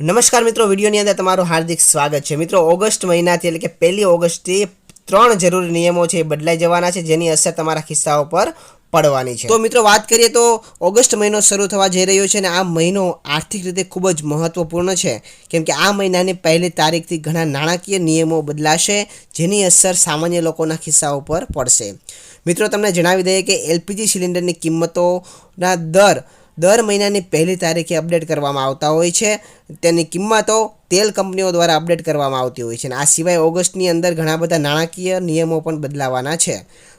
નમસ્કાર મિત્રો, વિડીયોની અંદર તમારું હાર્દિક સ્વાગત છે. મિત્રો, ઓગસ્ટ મહિનાથી એટલે કે પહેલી ઓગસ્ટથી ત્રણ જરૂરી નિયમો છે એ બદલાઈ જવાના છે, જેની અસર તમારા ખિસ્સાઓ ઉપર પડવાની છે. તો મિત્રો, વાત કરીએ તો ઓગસ્ટ મહિનો શરૂ થવા જઈ રહ્યો છે અને આ મહિનો આર્થિક રીતે ખૂબ જ મહત્વપૂર્ણ છે. કેમ કે આ મહિનાની પહેલી તારીખથી ઘણા નાણાકીય નિયમો બદલાશે, જેની અસર સામાન્ય લોકોના ખિસ્સાઓ પર પડશે. મિત્રો, તમને જણાવી દઈએ કે એલપીજી સિલિન્ડરની કિંમતોના દર દર મહિનાની પહેલી તારીખે અપડેટ કરવામાં આવતા હોય છે. તેની કિંમતો તેલ કંપનીઓ દ્વારા અપડેટ કરવામાં આવતી હોય છે અને આ સિવાય ઓગસ્ટની અંદર ઘણા બધા નાણાકીય નિયમો પણ બદલાવાના છે.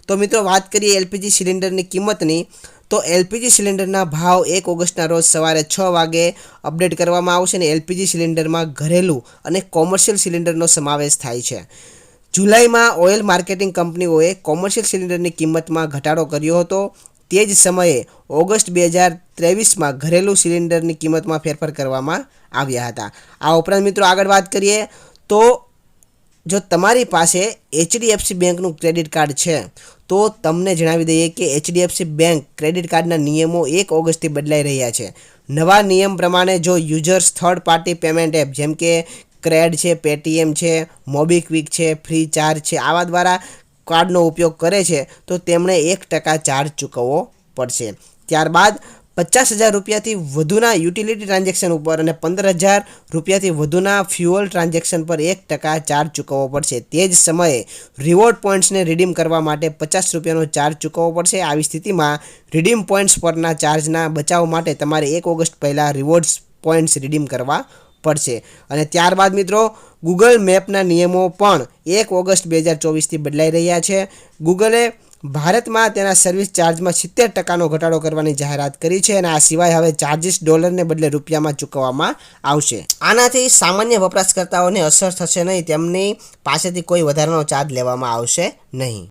તો મિત્રો, વાત કરીએ એલપીજી સિલિન્ડરની કિંમતની, તો એલપીજી સિલિન્ડરના ભાવ એક ઓગસ્ટના રોજ સવારે છ વાગે અપડેટ કરવામાં આવશે અને એલપીજી સિલિન્ડરમાં ઘરેલું અને કોમર્શિયલ સિલિન્ડરનો સમાવેશ થાય છે. જુલાઈમાં ઓઇલ માર્કેટિંગ કંપનીઓએ કોમર્શિયલ સિલિન્ડરની કિંમતમાં ઘટાડો કર્યો હતો. તે જ સમયે ઓગસ્ટ બે હજાર ત્રેવીસમાં ઘરેલું સિલિન્ડરની કિંમતમાં ફેરફાર કરવામાં આવ્યા હતા. આ ઉપરાંત મિત્રો આગળ વાત કરીએ તો જો તમારી પાસે એચડીએફસી બેંકનું ક્રેડિટ કાર્ડ છે, તો તમને જણાવી દઈએ કે એચડીએફસી બેંક ક્રેડિટ કાર્ડના નિયમો એક ઓગસ્ટથી બદલાઈ રહ્યા છે. નવા નિયમ પ્રમાણે જો users third party payment app જેમ કે ક્રેડ છે, પેટીએમ છે, મોબીક્વિક છે ફ્રી ચાર્જ છે, આવા દ્વારા કાર્ડનો ઉપયોગ કરે છે, તો તેમણે એક ટકા ચાર્જ ચૂકવવો પડશે. ત્યારબાદ પચાસ હજાર રૂપિયાથી વધુના યુટિલિટી ટ્રાન્ઝેક્શન ઉપર અને પંદર હજાર રૂપિયાથી વધુના ફ્યુઅલ ટ્રાન્ઝેક્શન પર એક ટકા ચાર્જ ચૂકવવો પડશે. તે જ સમયે રિવોર્ડ પોઈન્ટ્સને રિડીમ કરવા માટે પચાસ રૂપિયાનો ચાર્જ ચૂકવવો પડશે. આવી સ્થિતિમાં રિડીમ પોઈન્ટ્સ પરના ચાર્જના બચાવ માટે તમારે એક ઓગસ્ટ પહેલાં રિવોર્ડ્સ પોઈન્ટ્સ રિડીમ કરવા પડશે. અને ત્યારબાદ મિત્રો ગૂગલ મેપના નિયમો પણ એક ઓગસ્ટ બે હજાર ચોવીસથી બદલાઈ રહ્યા છે. ગૂગલે ભારતમાં તેના સર્વિસ ચાર્જમાં સિત્તેર ટકાનો ઘટાડો કરવાની જાહેરાત કરી છે અને આ સિવાય હવે ચાર્જિસ ડોલરને બદલે રૂપિયામાં ચૂકવવામાં આવશે. આનાથી સામાન્ય વપરાશકર્તાઓને અસર થશે નહીં, તેમની પાસેથી કોઈ વધારાનો ચાર્જ લેવામાં આવશે નહીં.